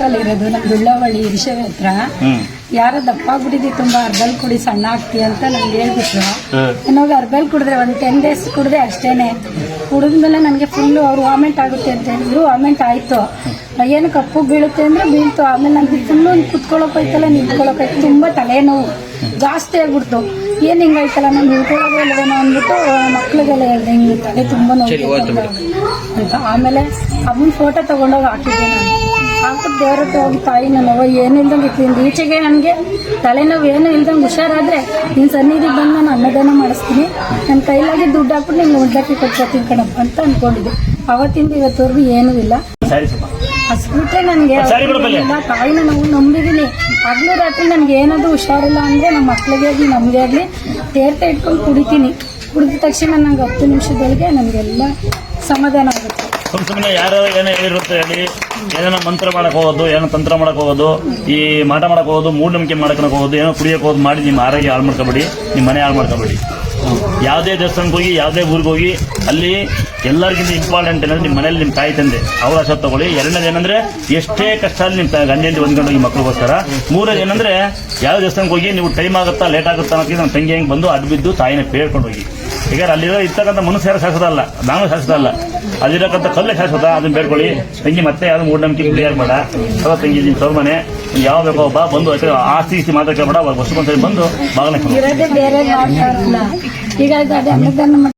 ಇರೋದು ನಮ್ದು ಉಳ್ಳವಳ್ಳಿ ಇರಿಶೇವೆ ಹತ್ರ. ಯಾರೋ ದಪ್ಪ ಆಗ್ಬಿಟ್ಟಿದ್ದಿ ತುಂಬಾ ಅರ್ಬಲ್ ಕುಡಿ ಸಣ್ಣ ಆಗ್ತಿ ಅಂತ ನನ್ಗೆ ಹೇಳ್ಬಿಟ್ರು. ಇನ್ನೊಂದು ಅರ್ಬಲ್ ಕುಡಿದ್ರೆ ಒಂದು ಟೆನ್ ಡೇಸ್ ಕುಡಿದೆ ಅಷ್ಟೇನೆ. ಕುಡಿದ್ಮೇಲೆ ನನಗೆ ಫುಲ್ಲು ಅವ್ರು ವಾಮೆಂಟ್ ಆಗುತ್ತೆ ಅಂತ ಹೇಳಿದ್ರು ವಾಮೆಂಟ್ ಆಯ್ತು. ಏನು ಕಪ್ಪು ಬೀಳುತ್ತೆ ಅಂದ್ರೆ ಬೀಳ್ತು. ಆಮೇಲೆ ನನಗೆ ಫುಲ್ಲು ಹೋಯ್ತಲ್ಲ ನಿಂತ್ಕೊಳ್ಳೋಕೆ ತುಂಬಾ ತಲೆನೋವು. ಜಾಸ್ತಿ ಆಗ್ಬಿಡ್ತು. ಏನ್ ಹಿಂಗಾಯ್ತಲ್ಲ ನಾನು ನಿಂತ್ಕೊಳ್ಳೋದೇ ಇಲ್ಲವೇನೋ ಅಂದ್ಬಿಟ್ಟು ಮಕ್ಳಿಗೆಲ್ಲ ಹೇಳ್ದೆ ಹಿಂಗೆ ತಲೆ ತುಂಬಾ ನೋವು ಅಂತ ಆಮೇಲೆ ಅಮ್ಮನ ಫೋಟೋ ತಗೊಂಡೋಗಿ ಹಾಕಿದ್ದೆ ನಾನು. ಹಾಕಿದ್ ದೇವ್ರ ಹತ್ರ ಹೋಗಿ ತಾಯಿ ನನ್ನವ್ವ ಏನು ಇಲ್ದಂಗೆ ಇತ್ತು ಈಚೆಗೆ ನನಗೆ ತಲೆನೋವು ಏನು ಇಲ್ದಂಗೆ ಹುಷಾರಾದ್ರೆ ನಿನ್ನ ಸನ್ನಿಧಿಗೆ ಬಂದು ನಾನು ಅನ್ನದಾನ ಮಾಡಿಸ್ತೀನಿ. ನನ್ನ ಕೈಲಾಗಿ ದುಡ್ಡು ಹಾಕ್ಬಿಟ್ಟು ನಿಮ್ಗೆ ಉಂಡಕ್ಕೆ ಕೊಟ್ಕೊತೀನಿ ಕಣಪ್ಪ ಅಂತ ಅನ್ಕೊಂಡಿದ್ದೆ. ಅವತ್ತಿಂದ ಇವತ್ತವರೆಗೂ ಏನೂ ಇಲ್ಲ. ಅಷ್ಟ್ಬಿಟ್ರೆ ನನಗೆ. ತಾಯಿನ ನಾವು ನಂಬಿದೀನಿ. ಹಗ್ಲು ರಾತ್ರಿ ನನಗೆ ಏನಾದರೂ ಹುಷಾರಿಲ್ಲ ಅಂದರೆ ನಮ್ಮ ಮಕ್ಳಿಗೆ ಆಗಲಿ ನಮಗೆ ಆಗಲಿ ತೇರ್ತ ಇಟ್ಕೊಂಡು ಕುಡಿತೀನಿ. ಕುಡಿದ ತಕ್ಷಣ ನನಗೆ ಹತ್ತು ನಿಮಿಷದೊಳಗೆ ನನಗೆಲ್ಲ ಸಮಾಧಾನ ಆಗುತ್ತೆ. ಸುಮ್ ಸುಮ್ಮನೆ ಯಾರು ಏನೋ ಹೇಳಿರುತ್ತೆ ಹೇಳಿ, ಏನೇನೋ ಮಂತ್ರ ಮಾಡಕ್ ಹೋಗೋದು, ಏನೋ ತಂತ್ರ ಮಾಡಕ್ ಹೋಗೋದು, ಈ ಮಾಟ ಮಾಡಕ್ ಹೋಗೋದು, ಮೂಢನಂಬಿಕೆ ಮಾಡ್ಕೊಳಕ್ ಹೋಗೋದು, ಏನೋ ಕುಡಿಯಕ್ ಹೋಗೋದು ಮಾಡಿ ನಿಮ್ಮ ಆರೋಗ್ಯ ಹಾಳು ಮಾಡ್ಕೊಬೇಡಿ, ನಿಮ್ಮ ಮನೆ ಹಾಳು ಮಾಡ್ಕೊಬೇಡಿ. ಯಾವುದೇ ದೇವಸ್ಥಾನಕ್ಕೆ ಹೋಗಿ, ಯಾವುದೇ ಊರಿಗೆ ಹೋಗಿ, ಅಲ್ಲಿ ಎಲ್ಲರಿಗಿಂತ ಇಂಪಾರ್ಟೆಂಟ್ ಏನಂದ್ರೆ ನಿಮ್ಮ ಮನೇಲಿ ನಿಮ್ಮ ತಾಯಿ ತಂದೆ, ಅವರ ಆಶೀರ್ವಾದ ತಗೊಳ್ಳಿ. ಎರಡನೇದು ಏನಂದ್ರೆ ಎಷ್ಟೇ ಕಷ್ಟ ಅಲ್ಲಿ ನಿಮ್ಮ ಗಂಡ ಹೆಂಡತಿ ಹೊಂದ್ಕೊಂಡು ಹೋಗಿ ಮಕ್ಳಿಗೋಸ್ಕರ. ಮೂರನೇದು ಏನಂದ್ರೆ ಯಾವ ದೇವಸ್ಥಾನಕ್ಕೆ ಹೋಗಿ, ನೀವು ಟೈಮ್ ಆಗುತ್ತಾ ಲೇಟ್ ಆಗುತ್ತಾ ಅನ್ನೋದಕ್ಕೆ ನಮ್ಮ ತಂಗಿ ಹೆಂಗೆ ಬಂದು ಅಡ್ಡ ಬಿದ್ದು ತಾಯಿನ ಕೇಳ್ಕೊಂಡು ಹೋಗಿ. ಈಗ ಅಲ್ಲಿರೋ ಇರ್ತಕ್ಕಂಥ ಮನುಷ್ಯರ ಶಾಸ್ತ್ರ ಶಾಶ್ವತ ಅಲ್ಲ ನಾನು ಶಾಶ್ವತ ಅಲ್ಲ ಅಲ್ಲಿರಕ್ಕಂಥ ಕಲ್ಲೆ ಶಾಶ್ವತ ಅದನ್ನ ಬೇಡ್ಕೊಳ್ಳಿ. ತಂಗಿ ಮತ್ತೆ ಯಾವ್ದು ಮೂಢನಂಬಿಕೆ ಕ್ಲಿಯರ್ ಮಾಡ. ಅವ ತಂಗಿ ನಿಮ್ಮ ತೋರ್ ಮನೆ ಯಾವ ಬೇಕೋ ಬಾ ಬಂದು ಆಸ್ತಿ ಈಸ್ತಿ ಮಾತಾಡ್ಕೊಬೇಡ ವರ್ಷಕ್ಕೊಂದ್ಸರಿ ಬಂದು ಬಾಗಿಲ ಈಗ